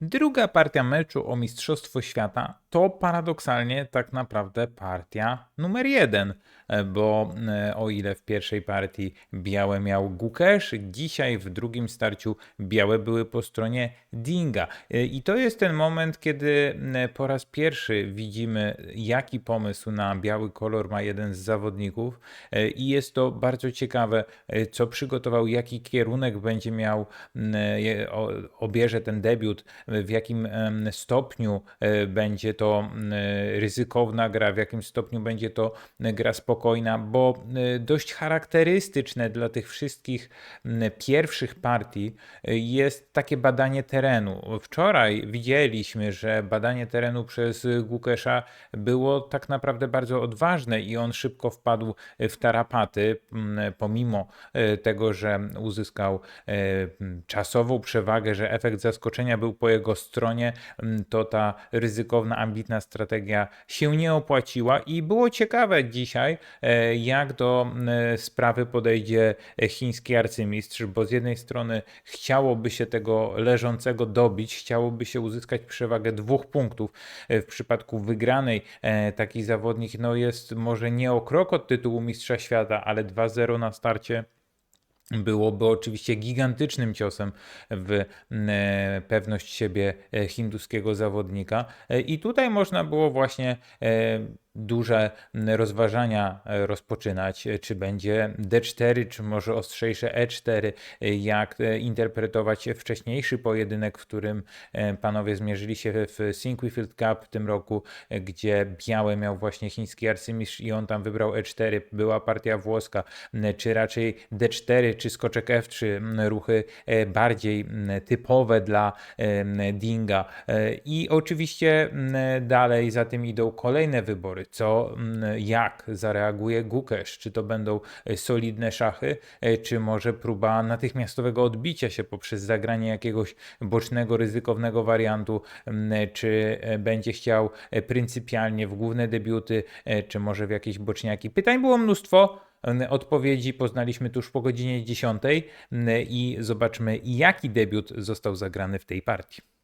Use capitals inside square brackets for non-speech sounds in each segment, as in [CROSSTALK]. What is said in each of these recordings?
Druga partia meczu o Mistrzostwo Świata to paradoksalnie tak naprawdę partia numer jeden, e, bo e, o ile w pierwszej partii białe miał Gukesz, dzisiaj w drugim starciu białe były po stronie Dinga. E, I to jest ten moment, kiedy po raz pierwszy widzimy, jaki pomysł na biały kolor ma jeden z zawodników i jest to bardzo ciekawe, co przygotował, jaki kierunek będzie miał, obierze ten debiut, w jakim stopniu będzie to m, ryzykowna gra, w jakim stopniu będzie to e, gra spokojna, bo e, dość charakterystyczne dla tych wszystkich pierwszych partii e, jest takie badanie terenu. Wczoraj widzieliśmy, że badanie terenu przez Gukesza było tak naprawdę bardzo odważne i on szybko wpadł w tarapaty, pomimo e, tego, że uzyskał czasową przewagę, że efekt zaskoczenia był po jego stronie, to ta ryzykowna, ambitna strategia się nie opłaciła i było ciekawe dzisiaj, e, jak do sprawy podejdzie chiński arcymistrz, bo z jednej strony chciałoby się tego leżącego dobić, chciałoby się uzyskać przewagę dwóch punktów. E, W przypadku wygranej e, taki zawodnik no jest może nie o krok od tytułu mistrza świata, ale 2-0 na starcie byłoby oczywiście gigantycznym ciosem w e, pewność siebie e, hinduskiego zawodnika. E, I tutaj można było właśnie duże rozważania e, rozpoczynać, e, czy będzie D4, czy może ostrzejsze E4, e, jak interpretować wcześniejszy pojedynek, w którym panowie zmierzyli się w Sinquefield Cup w tym roku, gdzie białe miał właśnie chiński arcymistrz i on tam wybrał E4, była partia włoska, czy raczej D4, czy skoczek F3, m, ruchy bardziej typowe dla Dinga. I oczywiście dalej za tym idą kolejne wybory. Co, m, jak zareaguje Gukesz? Czy to będą e, solidne szachy, e, czy może próba natychmiastowego odbicia się poprzez zagranie jakiegoś bocznego, ryzykownego wariantu, m, czy e, będzie chciał pryncypialnie w główne debiuty, czy może w jakieś boczniaki. Pytań było mnóstwo. Odpowiedzi poznaliśmy tuż po godzinie 10 m, i zobaczmy, jaki debiut został zagrany w tej partii.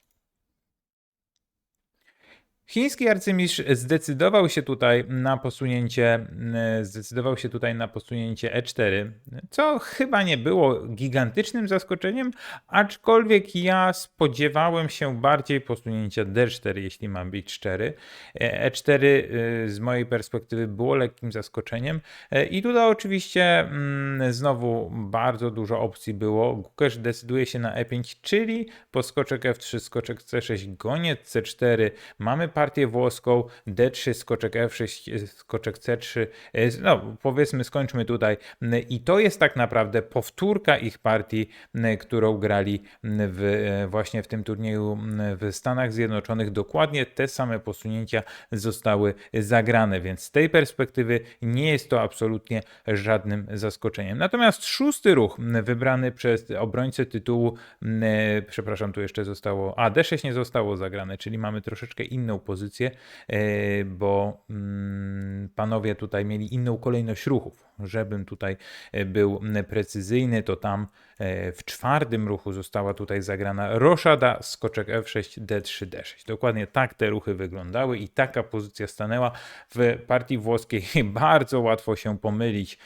Chiński arcymistrz zdecydował się tutaj na posunięcie, mm, zdecydował się tutaj na posunięcie E4, co chyba nie było gigantycznym zaskoczeniem, aczkolwiek ja spodziewałem się bardziej posunięcia D4, jeśli mam być szczery. E, E4 y, z mojej perspektywy było lekkim zaskoczeniem E, i tutaj oczywiście mm, znowu bardzo dużo opcji było. Gukesz decyduje się na E5, czyli poskoczek F3, skoczek C6, goniec C4, mamy partię włoską, D3, skoczek F6, e, skoczek C3. e, No, powiedzmy, skończmy tutaj. N- I to jest tak naprawdę powtórka ich partii, n- którą grali w, e, właśnie w tym turnieju w Stanach Zjednoczonych. Dokładnie te same posunięcia zostały zagrane, więc z tej perspektywy nie jest to absolutnie żadnym zaskoczeniem. Natomiast szósty ruch wybrany przez obrońcę tytułu, e, przepraszam, tu jeszcze zostało, a D6 nie zostało zagrane, czyli mamy troszeczkę inną pozycję, e, bo mm, panowie tutaj mieli inną kolejność ruchów. Żebym tutaj e, był precyzyjny, to tam e, w czwartym ruchu została tutaj zagrana roszada, skoczek F6, D3, D6. Dokładnie tak te ruchy wyglądały i taka pozycja stanęła w partii włoskiej. [LAUGHS] Bardzo łatwo się pomylić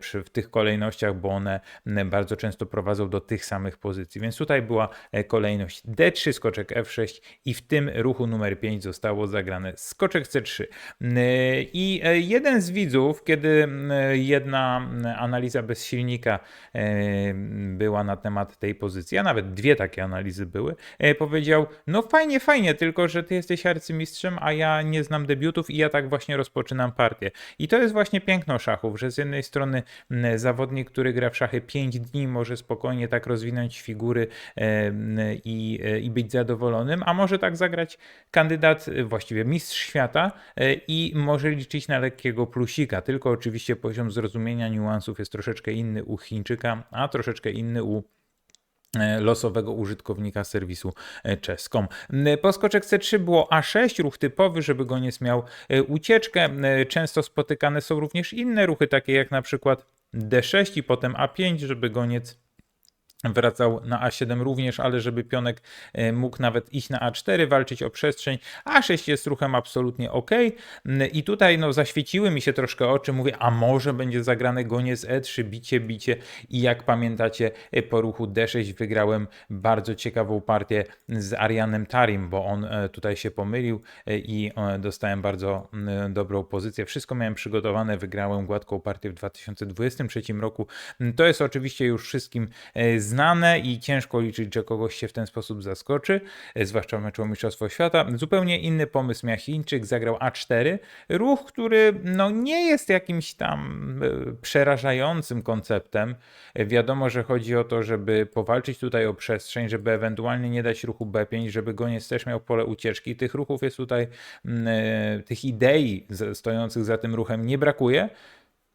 przy, w tych kolejnościach, bo one bardzo często prowadzą do tych samych pozycji. Więc tutaj była kolejność D3, skoczek F6 i w tym ruchu numer 5 zostało zagrane skoczek C3. N- I e, jeden z widzów, kiedy m, jedna m, analiza bez silnika była na temat tej pozycji, a nawet dwie takie analizy były, powiedział: No fajnie, fajnie, tylko że ty jesteś arcymistrzem, a ja nie znam debiutów i ja tak właśnie rozpoczynam partię. I to jest właśnie piękno szachów, że z jednej strony zawodnik, który gra w szachy 5 dni, może spokojnie tak rozwinąć figury i, i być zadowolonym, a może tak zagrać kandydat, e, właściwie mistrz świata e, i może liczyć na lekkiego plusika, tylko oczywiście poziom zrozumienia niuansów jest troszeczkę inny u Chińczyka, a troszeczkę inny u e, losowego użytkownika serwisu. M, Poskoczek C3 było A6, ruch typowy, żeby goniec miał e, ucieczkę. Często spotykane są również inne ruchy, takie jak na przykład D6 i potem A5, żeby goniec Wracał na A7 również, ale żeby pionek e, mógł nawet iść na A4, walczyć o przestrzeń. A6 jest ruchem absolutnie ok. I tutaj no, zaświeciły mi się troszkę oczy. Mówię, a może będzie zagrane goniec E3, bicie, bicie. I jak pamiętacie, e, po ruchu D6 wygrałem bardzo ciekawą partię z Arianem Tarim, bo on e, tutaj się pomylił i dostałem bardzo dobrą pozycję. Wszystko miałem przygotowane, wygrałem gładką partię w 2023 roku. To jest oczywiście już wszystkim e, znane i ciężko liczyć, że kogoś się w ten sposób zaskoczy, zwłaszcza w meczu Mistrzostwo Świata. Zupełnie inny pomysł miał Chińczyk, zagrał A4, ruch, który no, nie jest jakimś tam e, przerażającym konceptem. Wiadomo, że chodzi o to, żeby powalczyć tutaj o przestrzeń, żeby ewentualnie nie dać ruchu B5, żeby goniec też miał pole ucieczki. Tych ruchów jest tutaj, mm, e, tych idei stojących za tym ruchem nie brakuje.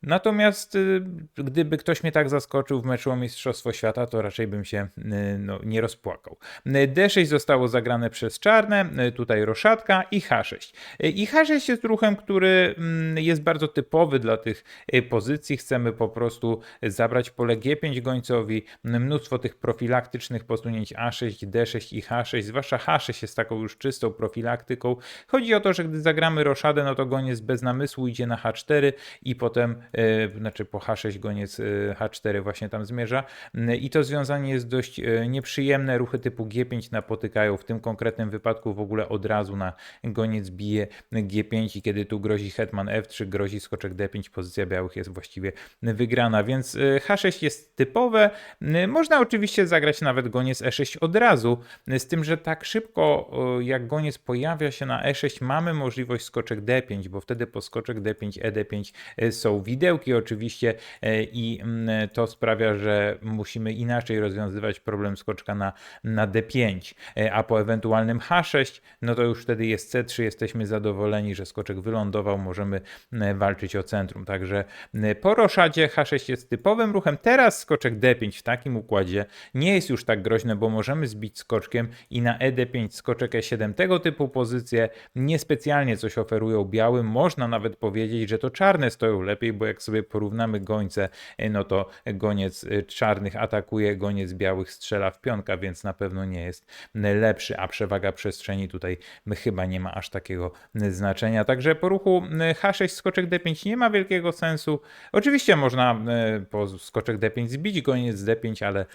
Natomiast y, gdyby ktoś mnie tak zaskoczył w meczu o Mistrzostwo Świata, to raczej bym się y, no, nie rozpłakał. Y, D6 zostało zagrane przez czarne, tutaj roszatka i H6. Y, I H6 jest ruchem, który mm, jest bardzo typowy dla tych pozycji. Chcemy po prostu zabrać pole G5 gońcowi, mnóstwo tych profilaktycznych posunięć A6, D6 i H6, zwłaszcza H6 jest taką już czystą profilaktyką. Chodzi o to, że gdy zagramy roszadę, no to goniec bez namysłu idzie na H4 i potem znaczy po H6 goniec e, H4 właśnie tam zmierza. Mm, i to związanie jest dość e, nieprzyjemne. Ruchy typu G5 napotykają. W tym konkretnym wypadku w ogóle od razu na goniec bije G5 i kiedy tu grozi hetman F3, grozi skoczek D5, pozycja białych jest właściwie wygrana, więc e, H6 jest typowe. Można oczywiście zagrać nawet goniec E6 od razu, z tym, że tak szybko e, jak goniec pojawia się na E6 mamy możliwość skoczek D5, bo wtedy po skoczek D5, ED5 e, są widełki oczywiście e, i mm, to sprawia, że musimy inaczej rozwiązywać problem skoczka na, na D5, E, a po ewentualnym H6, no to już wtedy jest C3, jesteśmy zadowoleni, że skoczek wylądował, możemy mm, walczyć o centrum. Także po roszadzie H6 jest typowym ruchem. Teraz skoczek D5 w takim układzie nie jest już tak groźne, bo możemy zbić skoczkiem i na ED5 skoczek E7 tego typu pozycje niespecjalnie coś oferują białym. Można nawet powiedzieć, że to czarne stoją lepiej, bo jak sobie porównamy gońce, e, no to goniec e, czarnych atakuje, goniec białych strzela w pionka, więc na pewno nie jest lepszy, a przewaga przestrzeni tutaj chyba nie ma aż takiego znaczenia. Także po ruchu m, H6 skoczek D5 nie ma wielkiego sensu. Oczywiście można po skoczek D5 zbić goniec D5, ale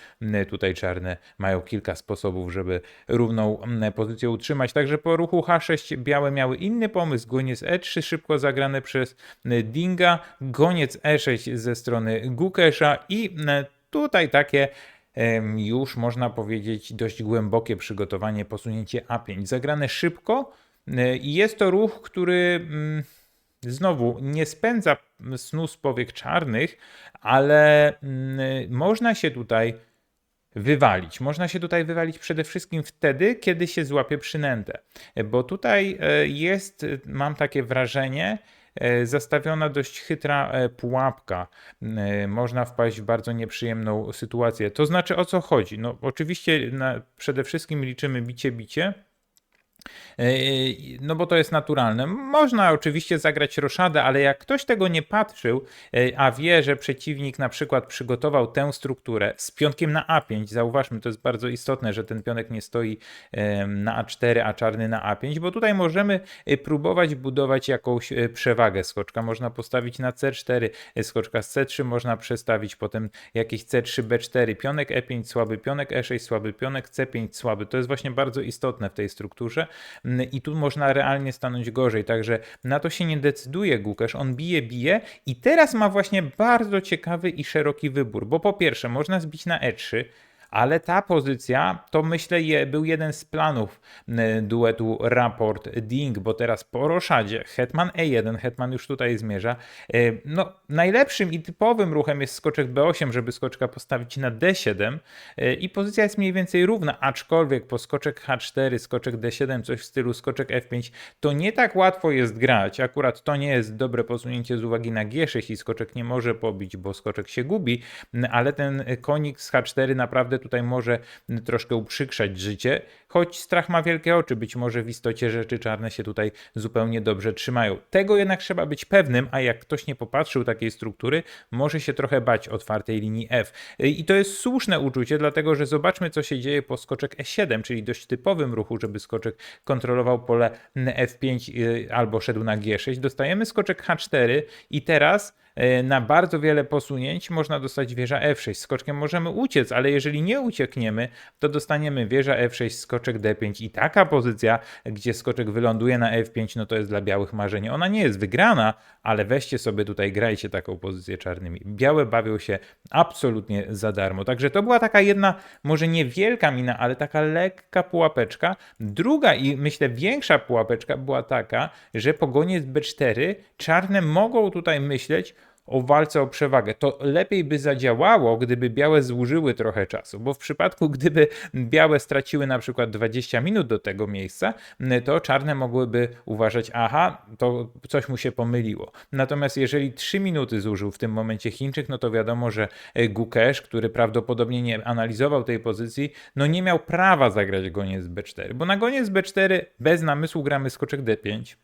tutaj czarne mają kilka sposobów, żeby równą pozycję utrzymać. Także po ruchu H6 białe miały inny pomysł. Goniec E3 szybko zagrane przez Dinga, goniec E6 ze strony Gukesza i m, tutaj takie już można powiedzieć dość głębokie przygotowanie, posunięcie A5. Zagrane szybko e, i jest to ruch, który mm, znowu nie spędza snu z powiek czarnych, ale mm, można się tutaj wywalić. Można się tutaj wywalić przede wszystkim wtedy, kiedy się złapie przynętę. Bo tutaj e, jest, e, mam takie wrażenie, e, zastawiona dość chytra e, pułapka. E, Można wpaść w bardzo nieprzyjemną sytuację. To znaczy o co chodzi? No oczywiście na, przede wszystkim liczymy bicie, bicie. E, No bo to jest naturalne. Można oczywiście zagrać roszadę, ale jak ktoś tego nie patrzył, e, a wie, że przeciwnik na przykład przygotował tę strukturę z pionkiem na A5, zauważmy, to jest bardzo istotne, że ten pionek nie stoi na A4, a czarny na A5, bo tutaj możemy e, próbować budować jakąś e, przewagę skoczka. Można postawić na C4, e, skoczka z C3 można przestawić, potem jakieś C3, B4, pionek E5 słaby, pionek E6 słaby, pionek C5 słaby. To jest właśnie bardzo istotne w tej strukturze i tu można realnie stanąć gorzej, także na to się nie decyduje Gukesz, on bije, bije i teraz ma właśnie bardzo ciekawy i szeroki wybór, bo po pierwsze można zbić na E3, ale ta pozycja to myślę je, był jeden z planów duetu Raport-Ding, bo teraz po roszadzie Hetman E1, Hetman już tutaj zmierza. E, No, najlepszym i typowym ruchem jest skoczek B8, żeby skoczka postawić na D7 e, i pozycja jest mniej więcej równa, aczkolwiek po skoczek H4, skoczek D7, coś w stylu skoczek F5, to nie tak łatwo jest grać. Akurat to nie jest dobre posunięcie z uwagi na G6 i skoczek nie może pobić, bo skoczek się gubi, ale ten konik z H4 naprawdę tutaj może troszkę uprzykrzać życie, choć strach ma wielkie oczy, być może w istocie rzeczy czarne się tutaj zupełnie dobrze trzymają. Tego jednak trzeba być pewnym, a jak ktoś nie popatrzył takiej struktury, może się trochę bać otwartej linii F. I to jest słuszne uczucie, dlatego że zobaczmy, co się dzieje po skoczek E7, czyli dość typowym ruchu, żeby skoczek kontrolował pole F5 y, albo szedł na G6. Dostajemy skoczek H4 i teraz na bardzo wiele posunięć można dostać wieża F6. Skoczkiem możemy uciec, ale jeżeli nie uciekniemy, to dostaniemy wieża F6, skoczek D5 i taka pozycja, gdzie skoczek wyląduje na F5, no to jest dla białych marzenie. Ona nie jest wygrana, ale weźcie sobie tutaj, grajcie taką pozycję czarnymi. Białe bawią się absolutnie za darmo. Także to była taka jedna, może niewielka mina, ale taka lekka pułapeczka. Druga i myślę większa pułapeczka była taka, że po goniec B4 czarne mogą tutaj myśleć, o walce o przewagę. To lepiej by zadziałało, gdyby białe zużyły trochę czasu, bo w przypadku, gdyby białe straciły na przykład 20 minut do tego miejsca, to czarne mogłyby uważać, aha, to coś mu się pomyliło. Natomiast jeżeli 3 minuty zużył w tym momencie Chińczyk, no to wiadomo, że Gukesz, który prawdopodobnie nie analizował tej pozycji, no nie miał prawa zagrać goniec B4, bo na goniec B4 bez namysłu gramy skoczek D5.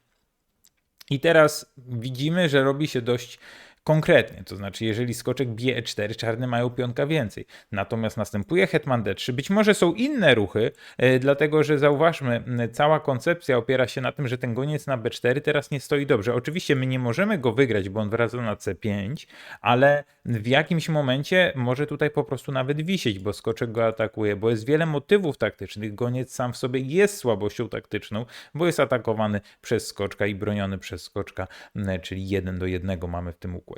I teraz widzimy, że robi się dość konkretnie. To znaczy, jeżeli skoczek bije e4, czarne mają pionka więcej. Natomiast następuje hetman d3. Być może są inne ruchy, e, dlatego że zauważmy, cała koncepcja opiera się na tym, że ten goniec na b4 teraz nie stoi dobrze. Oczywiście my nie możemy go wygrać, bo on wraca na c5, ale w jakimś momencie może tutaj po prostu nawet wisieć, bo skoczek go atakuje, bo jest wiele motywów taktycznych. Goniec sam w sobie jest słabością taktyczną, bo jest atakowany przez skoczka i broniony przez skoczka, czyli jeden do jednego mamy w tym układzie.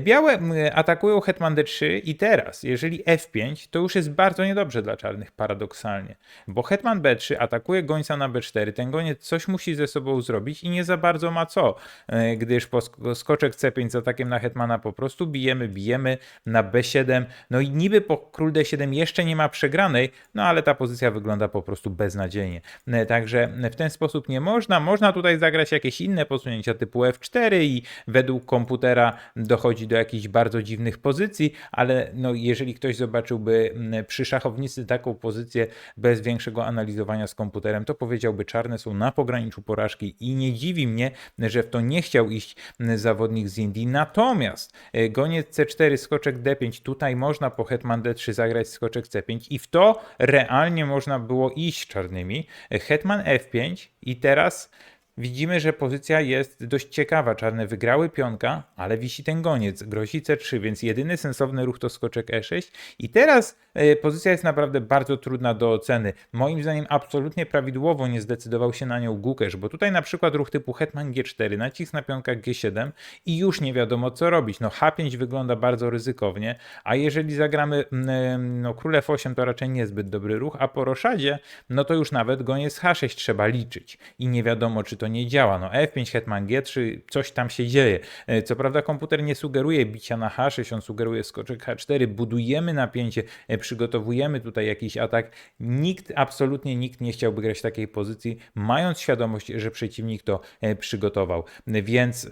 Białe atakują hetman d3 i teraz, jeżeli f5, to już jest bardzo niedobrze dla czarnych, paradoksalnie. Bo hetman b3 atakuje gońca na b4, ten goniec coś musi ze sobą zrobić i nie za bardzo ma co, e, gdyż po skoczek c5 z atakiem na hetmana po prostu bijemy, bijemy na b7, no i niby po król d7 jeszcze nie ma przegranej, no ale ta pozycja wygląda po prostu beznadziejnie. E, także w ten sposób nie można, można tutaj zagrać jakieś inne posunięcia typu f4 i według komputera dochodzi do jakichś bardzo dziwnych pozycji, ale no, jeżeli ktoś zobaczyłby mm, przy szachownicy taką pozycję bez większego analizowania z komputerem, to powiedziałby, czarne są na pograniczu porażki i nie dziwi mnie, że w to nie chciał iść mm, zawodnik z Indii. Natomiast e, goniec C4, skoczek D5, tutaj można po hetman D3 zagrać skoczek C5 i w to realnie można było iść czarnymi. E, hetman F5 i teraz Widzimy, że pozycja jest dość ciekawa. Czarne wygrały pionka, ale wisi ten goniec, grozi C3, więc jedyny sensowny ruch to skoczek E6. I teraz y, pozycja jest naprawdę bardzo trudna do oceny. Moim zdaniem absolutnie prawidłowo nie zdecydował się na nią Gukesz, bo tutaj na przykład ruch typu hetman G4, nacisk na pionka G7 i już nie wiadomo co robić. No H5 wygląda bardzo ryzykownie, a jeżeli zagramy mm, no, król F8 to raczej niezbyt dobry ruch, a po roszadzie no to już nawet goniec H6 trzeba liczyć i nie wiadomo czy to nie działa. No F5, Hetman G3, coś tam się dzieje. E, co prawda komputer nie sugeruje bicia na H6, on sugeruje skoczek H4, budujemy napięcie, e, przygotowujemy tutaj jakiś atak. Nikt, absolutnie nikt nie chciałby grać takiej pozycji, mając świadomość, że przeciwnik to e, przygotował. Więc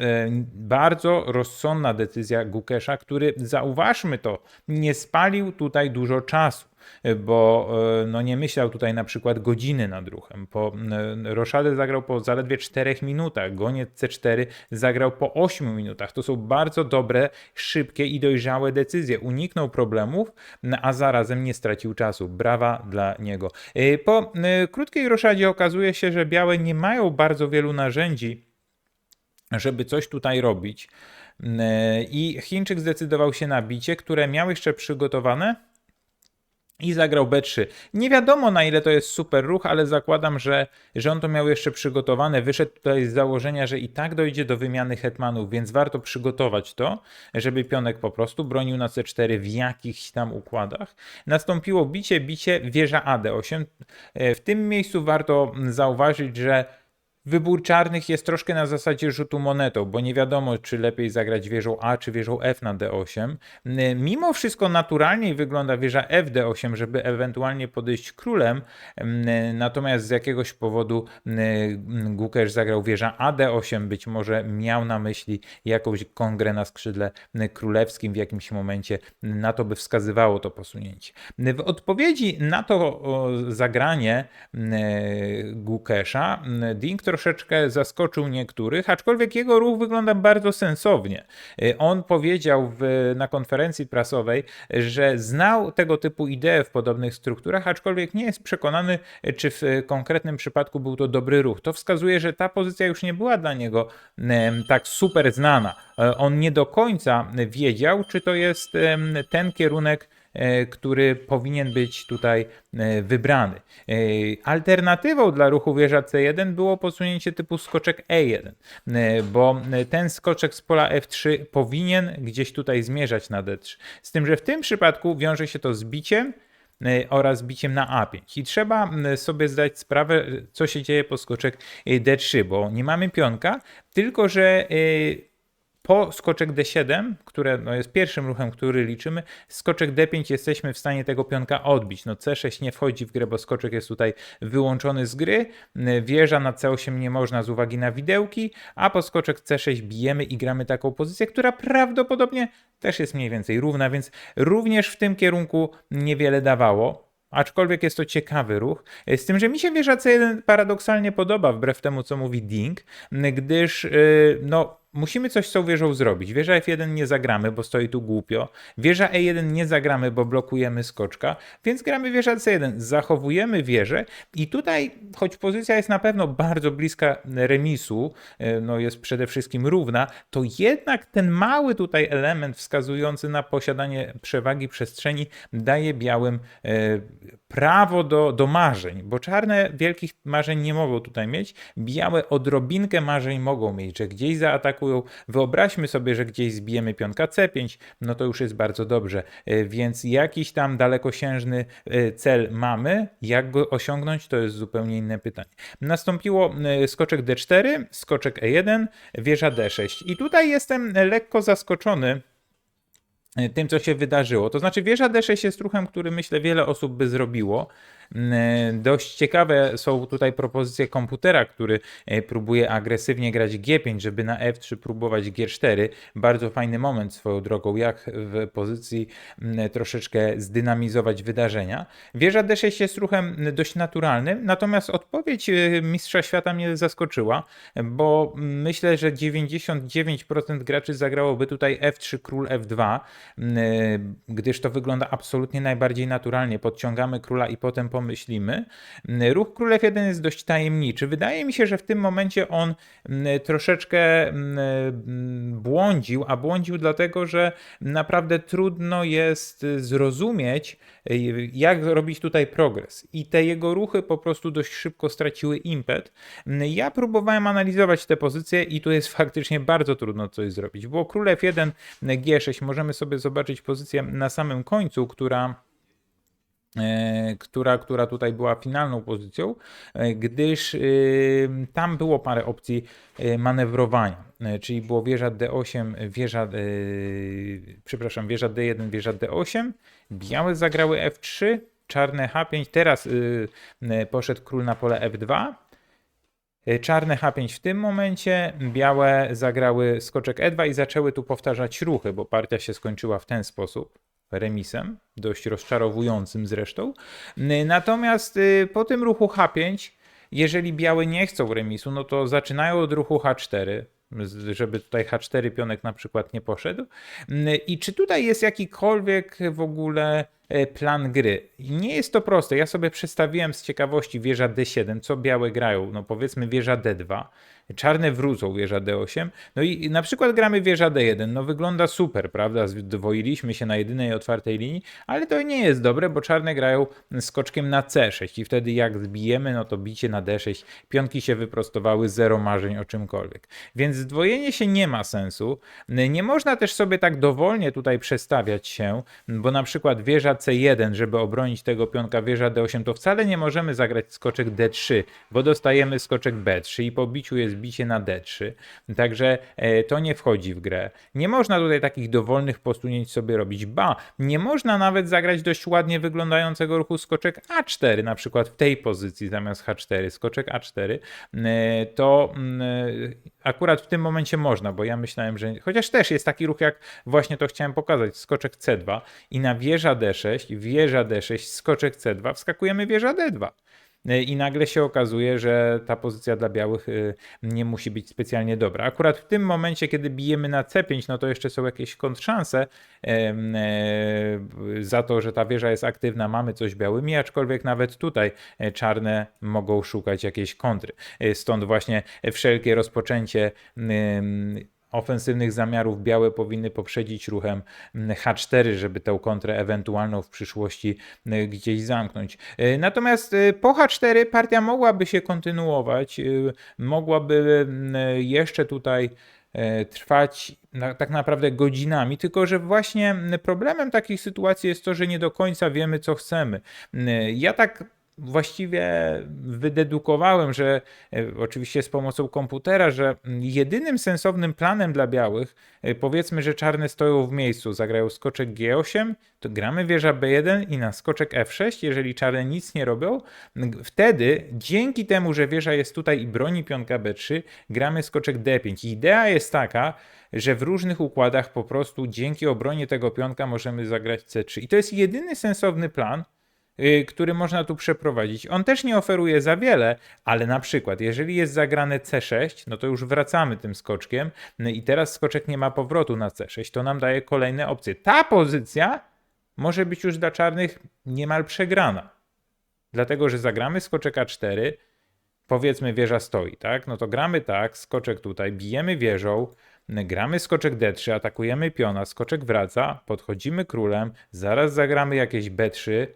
bardzo rozsądna decyzja Gukesza, który, zauważmy to, nie spalił tutaj dużo czasu bo e, no nie myślał tutaj na przykład godziny nad ruchem. Po, e, Roszady zagrał po zaledwie 4 minutach, goniec C4 zagrał po 8 minutach. To są bardzo dobre, szybkie i dojrzałe decyzje. Uniknął problemów, a zarazem nie stracił czasu. Brawa dla niego. E, po krótkiej roszadzie okazuje się, że białe nie mają bardzo wielu narzędzi, żeby coś tutaj robić. I Chińczyk zdecydował się na bicie, które miał jeszcze przygotowane i zagrał B3. Nie wiadomo na ile to jest super ruch, ale zakładam, że, że on to miał jeszcze przygotowane. Wyszedł tutaj z założenia, że i tak dojdzie do wymiany hetmanów, więc warto przygotować to, żeby pionek po prostu bronił na C4 w jakichś tam układach. Nastąpiło bicie, bicie, wieża AD8. E, w tym miejscu warto zauważyć, że wybór czarnych jest troszkę na zasadzie rzutu monetą, bo nie wiadomo, czy lepiej zagrać wieżą A, czy wieżą F na D8. Y, Mimo wszystko naturalniej wygląda wieża F D8, żeby ewentualnie podejść królem, natomiast z jakiegoś powodu Gukesz zagrał wieża AD8, być może miał na myśli jakąś kongrę na skrzydle królewskim w jakimś momencie, na to by wskazywało to posunięcie. W odpowiedzi na to zagranie Gukesza, Ding troszeczkę zaskoczył niektórych, aczkolwiek jego ruch wygląda bardzo sensownie. Y, On powiedział w, na konferencji prasowej, że znał tego typu idee w podobnych strukturach, aczkolwiek nie jest przekonany, czy w konkretnym przypadku był to dobry ruch. To wskazuje, że ta pozycja już nie była dla niego tak super znana. E, On nie do końca wiedział, czy to jest ten kierunek, który powinien być tutaj e, wybrany. E, Alternatywą dla ruchu wieża C1 było posunięcie typu skoczek E1, e, bo ten skoczek z pola F3 powinien gdzieś tutaj zmierzać na D3. Z tym, że w tym przypadku wiąże się to z biciem e, oraz biciem na A5. I trzeba sobie zdać sprawę, co się dzieje po skoczek e, D3, bo nie mamy pionka, tylko że e, po skoczek D7, które no jest pierwszym ruchem, który liczymy, skoczek D5 jesteśmy w stanie tego pionka odbić. No C6 nie wchodzi w grę, bo skoczek jest tutaj wyłączony z gry. Wieża na C8 nie można z uwagi na widełki, a po skoczek C6 bijemy i gramy taką pozycję, która prawdopodobnie też jest mniej więcej równa, więc również w tym kierunku niewiele dawało. Aczkolwiek jest to ciekawy ruch. Z tym, że mi się wieża C1 paradoksalnie podoba, wbrew temu, co mówi Ding, gdyż yy, no, musimy coś z tą wieżą zrobić. Wieża F1 nie zagramy, bo stoi tu głupio. Wieża E1 nie zagramy, bo blokujemy skoczka, więc gramy wieża C1. Zachowujemy wieżę i tutaj, choć pozycja jest na pewno bardzo bliska remisu, yy, no jest przede wszystkim równa, to jednak ten mały tutaj element wskazujący na posiadanie przewagi przestrzeni daje białym yy, prawo do, do marzeń, bo czarne wielkich marzeń nie mogą tutaj mieć, białe odrobinkę marzeń mogą mieć, że gdzieś zaatakują. Wyobraźmy sobie, że gdzieś zbijemy pionka C5, no to już jest bardzo dobrze, E, więc jakiś tam dalekosiężny e, cel mamy, jak go osiągnąć, to jest zupełnie inne pytanie. Nastąpiło e, skoczek D4, skoczek E1, wieża D6 i tutaj jestem lekko zaskoczony, tym, co się wydarzyło. To znaczy, wieża D6 jest ruchem, który myślę wiele osób by zrobiło. Mm, Dość ciekawe są tutaj propozycje komputera, który e, próbuje agresywnie grać G5, żeby na F3 próbować G4. Bardzo fajny moment swoją drogą, jak w pozycji mm, troszeczkę zdynamizować wydarzenia. Wieża D6 jest ruchem dość naturalnym, natomiast odpowiedź e, Mistrza Świata mnie zaskoczyła, bo myślę, że 99% graczy zagrałoby tutaj F3, król F2, mm, gdyż to wygląda absolutnie najbardziej naturalnie. Podciągamy króla i potem pomyślimy. Ruch król F1 jest dość tajemniczy. Wydaje mi się, że w tym momencie on mm, troszeczkę mm, błądził, a błądził dlatego, że naprawdę trudno jest zrozumieć, jak robić tutaj progres. I te jego ruchy po prostu dość szybko straciły impet. Ja próbowałem analizować te pozycje i tu jest [LAUGHS] faktycznie bardzo trudno coś zrobić. Było król F1, G6. Możemy sobie zobaczyć pozycję na samym końcu, która która, która tutaj była finalną pozycją, e, gdyż y, tam było parę opcji e, manewrowania, E, czyli było wieża D8, wieża, e, przepraszam, wieża D1, wieża D8, białe zagrały F3, czarne H5, teraz poszedł król na pole F2, E, Czarne H5 w tym momencie, białe zagrały skoczek E2 i zaczęły tu powtarzać ruchy, bo partia się skończyła w ten sposób, remisem, dość rozczarowującym zresztą. Natomiast y, po tym ruchu H5, jeżeli białe nie chcą remisu, no to zaczynają od ruchu H4, z- żeby tutaj H4 pionek na przykład nie poszedł. N- I czy tutaj jest jakikolwiek w ogóle e, plan gry? Nie jest to proste. Ja sobie przedstawiłem z ciekawości wieża D7, co białe grają. No powiedzmy wieża D2, czarne wrócą wieża D8. No i na przykład gramy wieża D1. No wygląda super, prawda? Zdwoiliśmy się na jedynej otwartej linii, ale to nie jest dobre, bo czarne grają skoczkiem na C6 i wtedy jak zbijemy, no to bicie na D6, pionki się wyprostowały, zero marzeń o czymkolwiek. Więc zdwojenie się nie ma sensu. Nie można też sobie tak dowolnie tutaj przestawiać się, bo na przykład wieża C1, żeby obronić tego pionka wieża D8, to wcale nie możemy zagrać skoczek D3, bo dostajemy skoczek B3 i po biciu jest bicie na D3. Także e, to nie wchodzi w grę. Nie można tutaj takich dowolnych posunięć sobie robić. Ba, nie można nawet zagrać dość ładnie wyglądającego ruchu skoczek A4, na przykład w tej pozycji zamiast H4, skoczek A4, e, to mm, e, akurat w tym momencie można, bo ja myślałem, że chociaż też jest taki ruch, jak właśnie to chciałem pokazać, skoczek C2 i na wieża D6, wieża D6, skoczek C2, wskakujemy wieża D2. I nagle się okazuje, że ta pozycja dla białych y, nie musi być specjalnie dobra. Akurat w tym momencie, kiedy bijemy na C5, no to jeszcze są jakieś kontrszanse e, za to, że ta wieża jest aktywna, mamy coś białymi, aczkolwiek nawet tutaj e, czarne mogą szukać jakiejś kontry. E, Stąd właśnie wszelkie rozpoczęcie ofensywnych zamiarów białe powinny poprzedzić ruchem mm, H4, żeby tę kontrę ewentualną w przyszłości y, gdzieś zamknąć. Y, Natomiast y, po H4 partia mogłaby się kontynuować, mogłaby jeszcze tutaj e, trwać tak naprawdę godzinami, tylko że właśnie problemem takich sytuacji jest to, że nie do końca wiemy, co chcemy. Ja tak właściwie wydedukowałem, że e, oczywiście z pomocą komputera, że jedynym sensownym planem dla białych, e, powiedzmy, że czarne stoją w miejscu, zagrają skoczek G8, to gramy wieża B1 i na skoczek F6, jeżeli czarne nic nie robią, wtedy dzięki temu, że wieża jest tutaj i broni pionka B3, gramy skoczek D5. Idea jest taka, że w różnych układach po prostu dzięki obronie tego pionka możemy zagrać C3. I to jest jedyny sensowny plan, który można tu przeprowadzić. On też nie oferuje za wiele, ale na przykład, jeżeli jest zagrane C6, no to już wracamy tym skoczkiem no i teraz skoczek nie ma powrotu na C6, to nam daje kolejne opcje. Ta pozycja może być już dla czarnych niemal przegrana. Dlatego, że zagramy skoczek A4, powiedzmy wieża stoi, tak? No to gramy tak, skoczek tutaj, bijemy wieżą, gramy skoczek D3, atakujemy piona, skoczek wraca, podchodzimy królem, zaraz zagramy jakieś B3, y,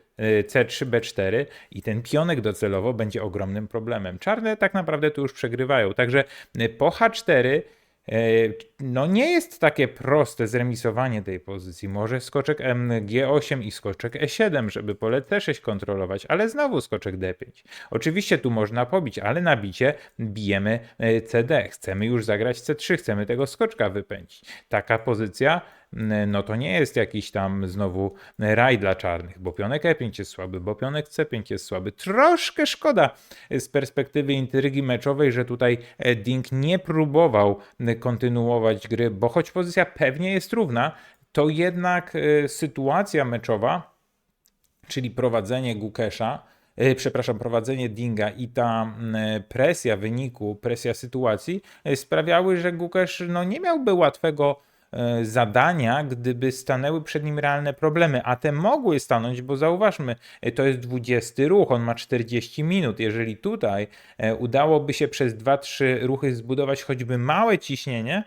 C3, B4 i ten pionek docelowo będzie ogromnym problemem. Czarne tak naprawdę tu już przegrywają, także y, po H4 E, No nie jest takie proste zremisowanie tej pozycji. Może skoczek em, G8 i skoczek E7, żeby pole C6 kontrolować, ale znowu skoczek D5. Oczywiście tu można pobić, ale na bicie bijemy e, CD. Chcemy już zagrać C3, chcemy tego skoczka wypędzić. Taka pozycja no to nie jest jakiś tam znowu raj dla czarnych, bo pionek E5 jest słaby, bo pionek C5 jest słaby. Troszkę szkoda z perspektywy intrygi meczowej, że tutaj Ding nie próbował kontynuować gry, bo choć pozycja pewnie jest równa, to jednak e, sytuacja meczowa, czyli prowadzenie Gukesza, e, przepraszam, prowadzenie Dinga i ta presja wyniku, presja sytuacji e, sprawiały, że Gukesz no, nie miałby łatwego zadania, gdyby stanęły przed nim realne problemy, a te mogły stanąć, bo zauważmy, e, to jest 20 ruch, on ma 40 minut. Jeżeli tutaj e, udałoby się przez 2-3 ruchy zbudować choćby małe ciśnienie,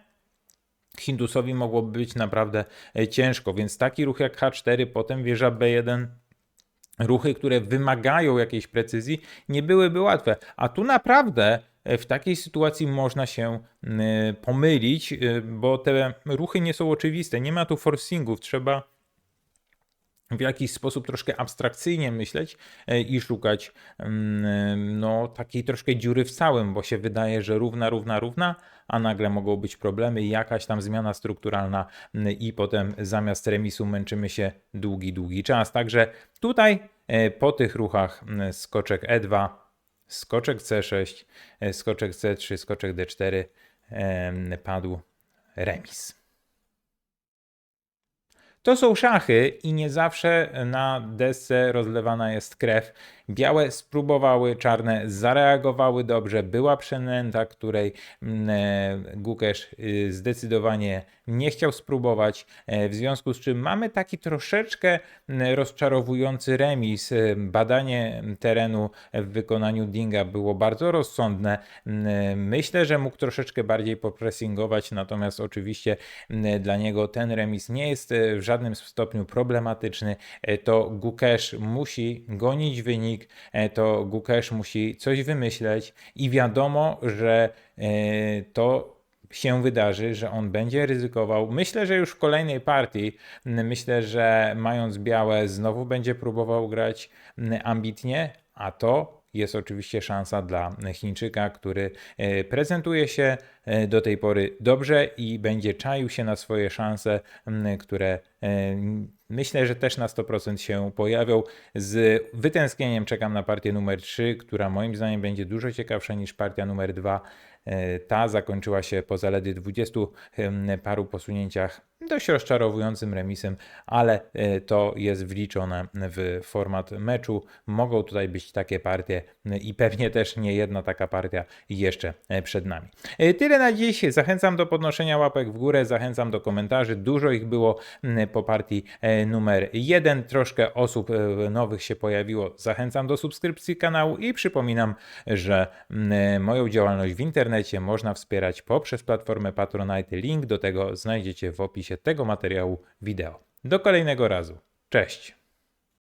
Hindusowi mogłoby być naprawdę e, ciężko, więc taki ruch jak H4, potem wieża B1 ruchy, które wymagają jakiejś precyzji, nie byłyby łatwe. A tu naprawdę e, w takiej sytuacji można się mm, pomylić, y, bo te ruchy nie są oczywiste. Nie ma tu forcingów, trzeba w jakiś sposób troszkę abstrakcyjnie myśleć e, i szukać mm, no, takiej troszkę dziury w całym, bo się wydaje, że równa, równa, równa, a nagle mogą być problemy jakaś tam zmiana strukturalna mm, i potem zamiast remisu męczymy się długi, długi czas. Także tutaj e, po tych ruchach mm, skoczek E2, skoczek C6, e, skoczek C3, skoczek D4 em, padł remis. To są szachy i nie zawsze na desce rozlewana jest krew. Białe spróbowały, czarne zareagowały dobrze. Była przynęta, której mm, e, Gukesz y, zdecydowanie nie chciał spróbować. E, W związku z czym mamy taki troszeczkę mm, rozczarowujący remis. E, Badanie terenu w wykonaniu Dinga było bardzo rozsądne. Mm, Myślę, że mógł troszeczkę bardziej popressingować, natomiast oczywiście dla niego ten remis nie jest w żadnym stopniu problematyczny. To Gukesz musi gonić wynik, e, to Gukesz musi coś wymyśleć i wiadomo, że e, to się wydarzy, że on będzie ryzykował. Myślę, że już w kolejnej partii, myślę, że mając białe, znowu będzie próbował grać ambitnie, a to jest oczywiście szansa dla Chińczyka, który e, prezentuje się do tej pory dobrze i będzie czaił się na swoje szanse, które myślę, że też na 100% się pojawią. Z wytęsknieniem czekam na partię numer 3, która moim zdaniem będzie dużo ciekawsza niż partia numer 2. E, Ta zakończyła się po zaledwie 20 em, paru posunięciach dość rozczarowującym remisem, ale e, to jest wliczone w format meczu. Mogą tutaj być takie partie m, i pewnie też nie jedna taka partia jeszcze e, przed nami. E, Tyle na dziś. Zachęcam do podnoszenia łapek w górę, zachęcam do komentarzy. Dużo ich było po partii e, numer 1. Troszkę osób e, nowych się pojawiło. Zachęcam do subskrypcji kanału i przypominam, że moją działalność w internecie można wspierać poprzez platformę Patronite. Link do tego znajdziecie w opisie tego materiału wideo. Do kolejnego razu. Cześć!